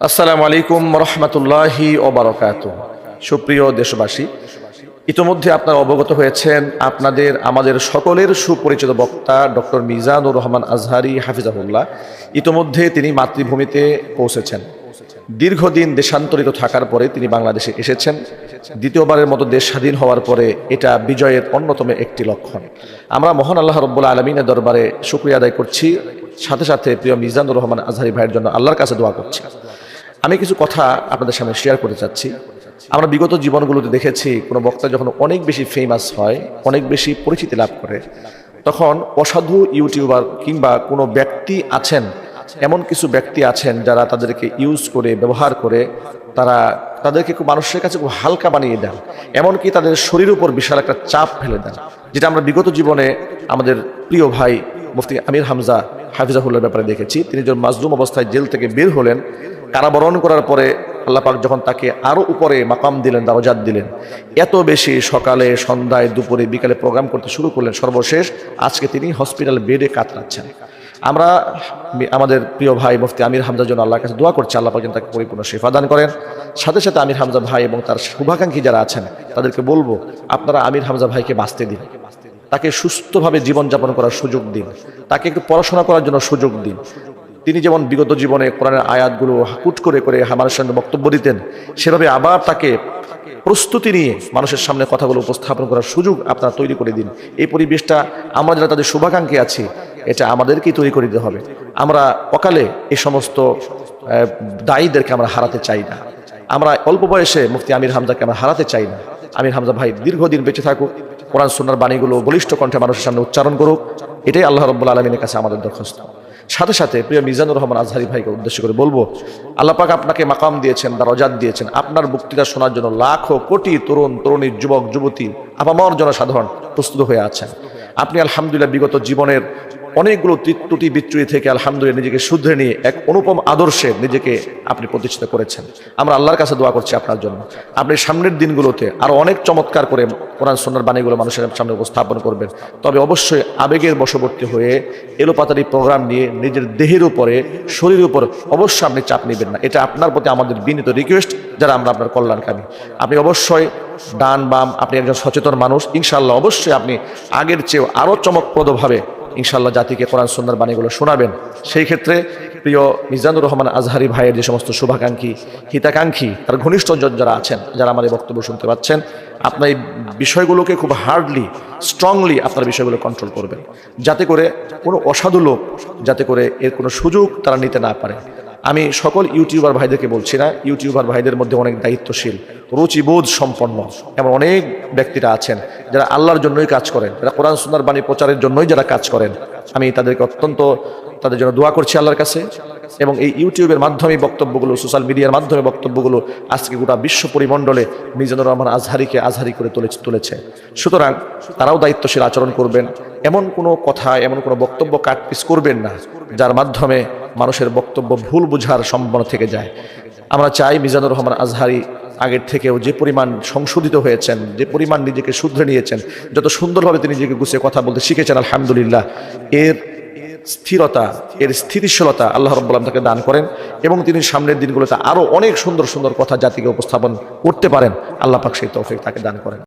আসসালামু আলাইকুম রহমতুল্লাহি ওবরকাত সুপ্রিয় দেশবাসী, ইতোমধ্যে আপনারা অবগত হয়েছেন আপনাদের, আমাদের সকলের সুপরিচিত বক্তা ডক্টর মিজানুর রহমান আজহারি হাফিজাহুল্লাহ। ইতোমধ্যে তিনি মাতৃভূমিতে পৌঁছেছেন। দীর্ঘদিন দেশান্তরিত থাকার পরে তিনি বাংলাদেশে এসেছেন। দ্বিতীয়বারের মতো দেশ স্বাধীন হওয়ার পরে এটা বিজয়ের অন্যতম একটি লক্ষণ। আমরা মহান আল্লাহ রব্বুল্লা আলমিনের দরবারে শুক্রিয়া আদায় করছি। সাথে সাথে প্রিয় মিজানুর রহমান আজহারি ভাইয়ের জন্য আল্লাহর কাছে দোয়া করছি। আমি কিছু কথা আপনাদের সামনে শেয়ার করতে চাচ্ছি। আমরা বিগত জীবনগুলোতে দেখেছি, কোনো বক্তা যখন অনেক বেশি ফেমাস হয়, অনেক বেশি পরিচিতি লাভ করে, তখন অসাধু ইউটিউবার কিংবা কোনো ব্যক্তি আছেন, এমন কিছু ব্যক্তি আছেন যারা তাদেরকে ইউজ করে, ব্যবহার করে, তারা তাদেরকে খুব মানুষের কাছে খুব হালকা বানিয়ে দেন, এমনকি তাদের শরীর উপর বিশাল একটা চাপ ফেলে দেন, যেটা আমরা বিগত জীবনে আমাদের প্রিয় ভাই মুফতি আমির হামজা হাফিজাহুল্লার ব্যাপারে দেখেছি। তিনি যখন মাজলুম অবস্থায় জেল থেকে বের হলেন। কারাবরণ করার পরে আল্লাপাক যখন তাকে আরও উপরে মাকাম দিলেন দাওজাত দিলেন, এত বেশি সকালে, সন্ধ্যায়, দুপুরে, বিকালে প্রোগ্রাম করতে শুরু করলেন সর্বশেষ, আজকে তিনি হসপিটাল বেডে কাতরাচ্ছেন। আমরা আমাদের প্রিয় ভাই মুফতি আমির হামজার জন্য আল্লাহর কাছে দোয়া করছি আল্লাহ পাক যেন তাকে পরিপূর্ণ সেফা দান করেন। সাথে সাথে আমির হামজা ভাই এবং তার শুভাকাঙ্ক্ষী যারা আছেন, তাদেরকে বলব, আপনারা আমির হামজা ভাইকে বাঁচতে দিন। তাকে সুস্থভাবে জীবনযাপন করার সুযোগ দিন। তাকে একটু পড়াশোনা করার জন্য সুযোগ দিন। তিনি যেমন বিগত জীবনে কোরআনের আয়াতগুলো হাকুট করে করে মানুষের সামনে বক্তব্য দিতেন, সেভাবে আবার তাকে প্রস্তুতি নিয়ে মানুষের সামনে কথাগুলো উপস্থাপন করার সুযোগ আপনারা তৈরি করে দিন। এই পরিবেশটা আমরা যারা তাদের শুভাকাঙ্ক্ষী আছি, এটা আমাদেরকেই তৈরি করে দিতে হবে। আমরা অকালে এই সমস্ত দায়ীদেরকে আমরা হারাতে চাই না। আমরা অল্প বয়সে মুফতি আমির হামজাকে আমরা হারাতে চাই না। আমির হামজা ভাই দীর্ঘদিন বেঁচে থাকুক। কোরআন সুন্নার বাণীগুলো বলিষ্ঠ কণ্ঠে মানুষের সামনে উচ্চারণ করুক। এটাই আল্লাহ রব্বুল আলমিনের কাছে আমাদের দরখাস্ত। সাথে সাথে প্রিয় মিজানুর রহমান আজহারি ভাইকে উদ্দেশ্য করে বলব আল্লাপাক আপনাকে মাকাম দিয়েছেন দরজাত দিয়েছেন। আপনার বক্তৃতা শোনার জন্য লাখো, কোটি তরুণ, তরুণী, যুবক, যুবতী, আপামর জনসাধারণ প্রস্তুত হয়ে আছেন। আপনি আলহামদুলিল্লাহ বিগত জীবনের অনেকগুলো ত্রুটি বিচ্যুতি থেকে আলহামদুলিল্লাহ নিজেকে শুধরে নিয়ে এক অনুপম আদর্শে নিজেকে আপনি প্রতিষ্ঠিত করেছেন। আমরা আল্লাহর কাছে দোয়া করছি আপনার জন্য। আপনি সামনের দিনগুলোতে আরও অনেক চমৎকার করে কোরআন সন্ন্যার বাণীগুলো মানুষের সামনে উপস্থাপন করবেন। তবে অবশ্যই আবেগের বশবর্তী হয়ে এলোপাতারি প্রোগ্রাম নিয়ে নিজের দেহের উপরে, শরীরের উপর অবশ্যই আপনি চাপ নেবেন না। এটা আপনার প্রতি আমাদের বিনীত রিকোয়েস্ট যারা আমরা আপনার কল্যাণকামী। আপনি অবশ্যই ডান বাম, আপনি একজন সচেতন মানুষ। ইনশাল্লাহ অবশ্যই আপনি আগের চেয়েও আরও চমকপ্রদভাবে ইনশাল্লাহ জাতিকে কোরআন সুন্দর বাণীগুলো শোনাবেন। সেই ক্ষেত্রে প্রিয় মিজানুর রহমান আজহারি ভাইয়ের যে সমস্ত শুভাকাঙ্ক্ষী, হিতাকাঙ্ক্ষী, তার ঘনিষ্ঠজন যারা আছেন, যারা আমার এই বক্তব্য শুনতে পাচ্ছেন আপনার এই বিষয়গুলোকে খুব হার্ডলি স্ট্রংলি আপনার বিষয়গুলো কন্ট্রোল করবেন। যাতে করে কোনো অসাধু লোক, যাতে করে এর কোনো সুযোগ তারা নিতে না পারে। আমি সকল ইউটিউবার ভাইদেরকে বলছি না, ইউটিউবার ভাইদের মধ্যে অনেক দায়িত্বশীল, রুচিবোধ সম্পন্ন, এমন অনেক ব্যক্তিরা আছেন যারা আল্লাহর জন্যই কাজ করেন, যারা কোরআন সুন্দর বাণী প্রচারের জন্যই যারা কাজ করেন। আমি তাদেরকে অত্যন্ত, তাদের জন্য দোয়া করছি আল্লাহর কাছে এবং এই ইউটিউবের মাধ্যমে বক্তব্যগুলো, সোশ্যাল মিডিয়ার মাধ্যমে বক্তব্যগুলো আজকে গোটা বিশ্ব পরিমণ্ডলে মিজানুর রহমান আজহারিকে আজহারি করে তুলে, তুলেছে। সুতরাং তারাও দায়িত্বশীল আচরণ করবেন, এমন কোনো কথা, এমন কোনো বক্তব্য কাটপিস করবেন না, যার মাধ্যমে মানুষের বক্তব্য ভুল বুঝার সম্ভাবনা থেকে যায়। আমরা চাই মিজানুর রহমান আজহারি আগের থেকেও যে পরিমাণ সংশোধিত হয়েছেন, যে পরিমাণ নিজেকে শুধরে নিয়েছেন, যত সুন্দরভাবে তিনি নিজেকে গুছিয়ে কথা বলতে শিখেছেন, আলহামদুলিল্লাহ, এর স্থিরতা, এর স্থিতিশীলতা আল্লাহ রব্বুল্লাম তাকে দান করেন এবং তিনি সামনের দিনগুলোতে আরও অনেক সুন্দর সুন্দর কথা জাতিকে উপস্থাপন করতে পারেন। আল্লাহ পাক সেই তৌফিক তাকে দান করেন।